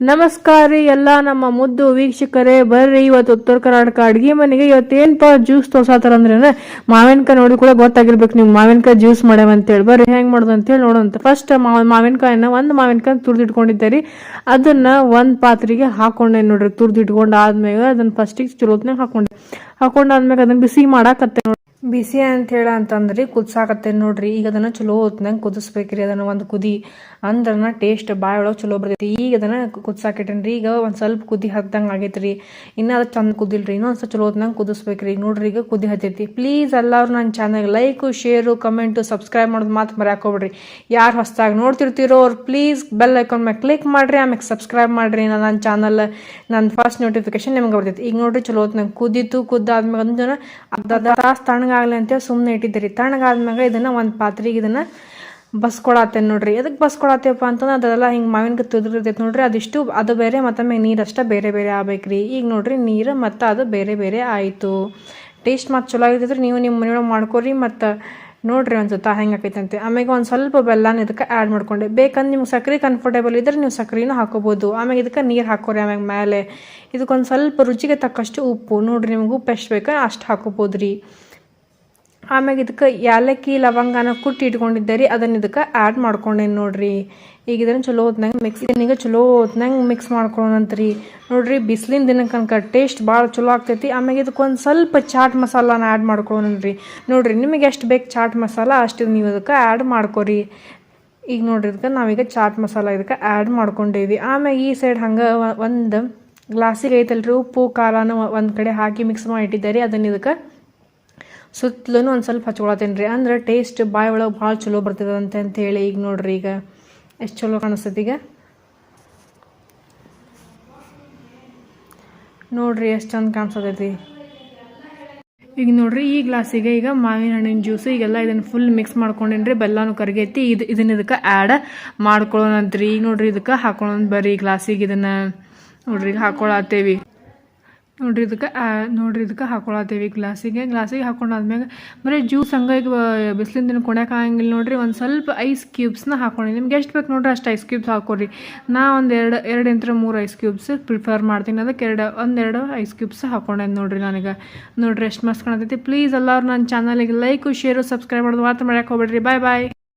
ನಮಸ್ಕಾರ ರೀ ಎಲ್ಲ ನಮ್ಮ ಮುದ್ದು ವೀಕ್ಷಕರೇ, ಬರ್ರಿ ಇವತ್ತು ಉತ್ತರ ಕರ್ನಾಟಕ ಅಡ್ಗೆ ಮನೆಗೆ. ಇವತ್ತೇನಪ್ಪ ಜ್ಯೂಸ್ ತೋರ್ಸಾತಾರ ಅಂದ್ರೆ ಮಾವಿನಕಾಯಿ ನೋಡಿ ಕೂಡ ಗೊತ್ತಾಗಿರ್ಬೇಕು ನೀವು ಮಾವಿನಕಾಯಿ ಜ್ಯೂಸ್ ಮಾಡ್ಯಾವ ಅಂತೇಳಿ ಬರ್ರಿ ಹೆಂಗ್ ಮಾಡೋದು ಅಂತೇಳಿ ನೋಡೋಂತ ಫಸ್ಟ್ ಮಾವಿನಕಾಯಿನ ಒಂದು ಮಾವಿನಕಾಯಿ ತುರ್ದಿಟ್ಕೊಂಡಿದ್ದೆ ರೀ. ಅದನ್ನ ಒಂದು ಪಾತ್ರೆಗೆ ಹಾಕೊಂಡೆ ನೋಡ್ರಿ. ತುರಿದಿಟ್ಕೊಂಡು ಆದ್ಮೇಲೆ ಅದನ್ನ ಫಸ್ಟಿಗೆ ಚಲೋತ್ನಾಗ ಹಾಕೊಂಡೆ. ಹಾಕೊಂಡಾದ್ಮೇಲೆ ಅದನ್ನ ಬಿಸಿ ಮಾಡಾಕತ್ತೆ ನೋಡ್ರಿ. ಬಿಸಿ ಅಂತ ಹೇಳ ಅಂತಂದ್ರಿ ಕುದ್ಸಾಕತ್ತೆ ನೋಡ್ರಿ. ಈಗ ಅದನ್ನ ಚಲೋ ಹೊತ್ನಂಗೆ ಕುದಿಸ್ಬೇಕ್ರಿ. ಅದನ್ನ ಒಂದು ಕುದಿ ಅಂದ್ರನ ಟೇಸ್ಟ್ ಭಾಳ ಒಳಗೆ ಚಲೋ ಬರ್ತೈತಿ. ಈಗ ಅದನ್ನ ಕುದ್ಸಾಕಿಟ್ಟೇನ್ರಿ ಈಗ ಒಂದು ಸ್ವಲ್ಪ ಕುದಿ ಹತ್ತಂಗೆ ಆಗೈತ್ರಿ. ಇನ್ನ ಅದು ಚಂದ ಕುದಿಲ್ರಿ. ಇನ್ನೊಂದು ಸ್ವಲ್ಪ ಚಲೋ ಹೊತ್ನಂಗೆ ಕುದಿಸ್ಬೇಕ್ರಿ. ನೋಡ್ರಿ ಈಗ ಕುದಿ ಹತ್ತೈತಿ. ಪ್ಲೀಸ್ ಎಲ್ಲಾರು ನನ್ನ channel like share comment subscribe ಮಾಡೋದು ಮಾತು ಮರ್ಯಾಕೋಬಿಡ್ರಿ. ಯಾರು ಹೊಸ್ದಾಗಿ ನೋಡ್ತಿರ್ತೀರೋ ಅವ್ರು ಪ್ಲೀಸ್ ಬೆಲ್ ಐಕಾನ್ ಮೇಲೆ ಕ್ಲಿಕ್ ಮಾಡ್ರಿ. ಆಮೇಲೆ ಸಬ್ಸ್ಕ್ರೈಬ್ ಮಾಡ್ರಿ. ನನ್ನ ಚಾನಲ್ ನನ್ನ ಫಸ್ಟ್ ನೋಟಿಫಿಕೇಶನ್ ನಿಮ್ಗೆ ಬರ್ತೈತಿ. ಈಗ ನೋಡ್ರಿ ಚಲೋ ಹೊತ್ನಾಗ ಕುದಿತು ಕುದ್ದಾದ್ಮೇಲೆ ಅಂದ್ರೆ ಅರ್ಧ ತಾಸು ತಣ್ಣಗಾಗ್ಲಿ ಅಂತೇಳಿ ಸುಮ್ಮನೆ ಇಟ್ಟಿದ್ದೀರಿ ತಣ್ಣಗಾದ್ಮ್ಯಾಗ ಇದನ್ನು ಒಂದು ಪಾತ್ರೆಗೆ ಇದನ್ನು ಬಸ್ಕೊಳತ್ತೇನೆ ನೋಡ್ರಿ. ಅದಕ್ಕೆ ಬಸ್ಕೊಳತ್ತೇವಪ್ಪ ಅಂತಂದ್ರೆ ಅದೆಲ್ಲ ಹಿಂಗೆ ಮಾವಿನಕಾಯಿ ತುದಿರ್ತೈತೆ ನೋಡ್ರಿ. ಅದಿಷ್ಟು ಅದು ಬೇರೆ ಮತ್ತೊಮ್ಮೆ ಅಷ್ಟೇ ಬೇರೆ ಬೇರೆ ಆಗ್ಬೇಕ್ರಿ. ಈಗ ನೋಡ್ರಿ ನೀರು ಮತ್ತು ಅದು ಬೇರೆ ಬೇರೆ ಆಯಿತು. ಟೇಸ್ಟ್ ಮತ್ತು ಚಲೋ ಆಗಿದ್ರೆ ನೀವು ನಿಮ್ಮ ಮನೆಯೊಳಗೆ ಮಾಡ್ಕೊರಿ ಮತ್ತು ನೋಡ್ರಿ ಅನ್ಸುತ್ತಾ ಹೆಂಗೆ ಆಕೈತಂತೆ. ಆಮೇಲೆ ಒಂದು ಸ್ವಲ್ಪ ಬೆಲ್ಲನ ಇದಕ್ಕೆ ಆ್ಯಡ್ ಮಾಡ್ಕೊಂಡೆ. ಬೇಕಂದ್ರೆ ನಿಮ್ಗೆ ಸಕ್ಕರೆ ಕಂಫರ್ಟೇಬಲ್ ಇದ್ರೆ ನೀವು ಸಕ್ಕರೆನೂ ಹಾಕೋಬೋದು. ಆಮೇಲೆ ಇದಕ್ಕೆ ನೀರು ಹಾಕೋರಿ ಆಮೇಲೆ ಮೇಲೆ ಇದಕ್ಕೊಂದು ಸ್ವಲ್ಪ ರುಚಿಗೆ ತಕ್ಕಷ್ಟು ಉಪ್ಪು. ನೋಡ್ರಿ ನಿಮ್ಗೆ ಉಪ್ಪು ಎಷ್ಟು ಬೇಕೋ ಅಷ್ಟು ಹಾಕೋಬೋದು ರೀ ಆಮ್ಯಾಗ ಇದಕ್ಕೆ ಏಲಕ್ಕಿ ಲವಂಗನ ಕುಟ್ಟಿ ಇಟ್ಕೊಂಡಿದ್ದೆ ರೀ. ಅದನ್ನ ಇದಕ್ಕೆ ಆ್ಯಡ್ ಮಾಡ್ಕೊಂಡೇನಿ ನೋಡಿರಿ. ಈಗ ಇದನ್ನು ಚಲೋ ಹೊತ್ನಾಗ ಮಿಕ್ಸ್ ಇದನ್ನೀಗ ಚಲೋ ಹೊತ್ನಾಗ ಮಿಕ್ಸ್ ಮಾಡ್ಕೊಳ್ಳೋಣಂತ್ರಿ ನೋಡಿರಿ, ಬಿಸಿಲಿನ ದಿನಕ್ಕೆ ಟೇಸ್ಟ್ ಭಾಳ ಚಲೋ ಆಗ್ತೈತಿ. ಆಮ್ಯಾಗ ಇದಕ್ಕೆ ಒಂದು ಸ್ವಲ್ಪ ಚಾಟ್ ಮಸಾಲಾನ ಆ್ಯಡ್ ಮಾಡ್ಕೊಳ್ಳೋಣ್ರಿ ನೋಡಿರಿ, ನಿಮಗೆ ಎಷ್ಟು ಬೇಕು ಚಾಟ್ ಮಸಾಲ, ಅಷ್ಟು ನೀವು ಇದಕ್ಕೆ ಆ್ಯಡ್ ಮಾಡ್ಕೊರಿ. ಈಗ ನೋಡ್ರಿ, ಇದಕ್ಕೆ ನಾವೀಗ ಚಾಟ್ ಮಸಾಲ ಇದಕ್ಕೆ ಆ್ಯಡ್ ಮಾಡ್ಕೊಂಡೇವಿ ಆಮ್ಯಾಗ ಈ ಸೈಡ್ ಹಂಗೆ ಒಂದು ಗ್ಲಾಸಿಗೆ ಐತಲ್ರಿ, ಉಪ್ಪು ಖಾರನ ಒಂದು ಕಡೆ ಹಾಕಿ ಮಿಕ್ಸ್ ಮಾಡಿ ಇಟ್ಟಿದ್ದಾರೆ ಅದನ್ನ ಇದಕ್ಕೆ ಸುತ್ತಲೂ ಒಂದು ಸ್ವಲ್ಪ ಹಚ್ಕೊಳತ್ತೀನಿ ರೀ ಅಂದ್ರೆ ಟೇಸ್ಟ್ ಬಾಯಿ ಒಳಗೆ ಭಾಳ ಚಲೋ ಬರ್ತದಂತೆ ಹೇಳಿ ಈಗ ನೋಡ್ರಿ ಈಗ. ಎಷ್ಟು ಚಲೋ ಕಾಣಿಸ್ತೈತಿ ಈಗ? ನೋಡ್ರಿ ಎಷ್ಟು ಚಂದ ಕಾಣಿಸ್ತೈತಿ. ಈಗ ನೋಡ್ರಿ ಈ ಗ್ಲಾಸಿಗೆ ಈಗ ಮಾವಿನ ಹಣ್ಣಿನ ಜ್ಯೂಸು ಈಗೆಲ್ಲ ಇದನ್ನ ಫುಲ್ ಮಿಕ್ಸ್ ಮಾಡ್ಕೊಂಡೇನ್ರಿ, ಬೆಲ್ಲನೂ ಕರಗೈತಿ ಇದು ಇದನ್ನ ಇದಕ್ಕೆ ಆ್ಯಡ್ ಮಾಡ್ಕೊಳ್ಳೋಣಂತ್ರಿ ಈಗ ನೋಡ್ರಿ ಇದಕ್ಕೆ ಹಾಕೊಳ್ಳೋಣ ಬರ್ರಿ ಗ್ಲಾಸಿಗೆ ಇದನ್ನ. ನೋಡ್ರಿ ಈಗ ಹಾಕೊಳತ್ತೇವಿ. ನೋಡ್ರಿ ಇದಕ್ಕೆ ನೋಡ್ರಿ ಇದಕ್ಕೆ ಹಾಕೊಳತ್ತೇವಿ ಗ್ಲಾಸಿಗೆ. ಗ್ಲಾಸಿಗೆ ಹಾಕೊಂಡಾದ್ಮ್ಯಾಗ ಬರೀ ಜ್ಯೂಸ್ ಹಂಗೆ ಈಗ ಬಿಸಿಲಿನ ದಿನ ಆಗಂಗಿಲ್ಲ ನೋಡ್ರಿ. ಒಂದು ಸ್ವಲ್ಪ ಐಸ್ ಕ್ಯೂಬ್ಸ್ನ ಹಾಕೊಂಡು ನಿಮ್ಗೆ ಎಷ್ಟು ಬೇಕು ನೋಡ್ರಿ ಅಷ್ಟು ಐಸ್ ಕ್ಯೂಬ್ಸ್ ಹಾಕೋರಿ. ನಾ ಒಂದು ಎರಡು ಎರಡು ಇಂತ್ರ ಮೂರು ಐಸ್ ಕ್ಯೂಬ್ಸ್ ಪ್ರಿಫರ್ ಮಾಡ್ತೀನಿ. ಅದಕ್ಕೆ ಎರಡು ಒಂದೆರಡು ಐಸ್ ಕ್ಯೂಬ್ಸ್ ಹಾಕೊಂಡೆ ನೋಡ್ರಿ ನನಗೆ. ನೋಡ್ರಿ ಎಷ್ಟು ಮಸ್ತ್ ಕಾಣತೈತಿ. ಪ್ಲೀಸ್ ಎಲ್ಲರೂ ನನ್ನ ಚಾನಲಿಗೆ ಲೈಕು ಶೇರು ಸಬ್ಸ್ಕ್ರೈಬ್ ಮಾಡೋದು ಮಾತ್ರ ಮಾಡಕ್ಕೆ ಹೋಗ್ಬೇಡ್ರಿ. ಬಾಯ್ ಬಾಯ್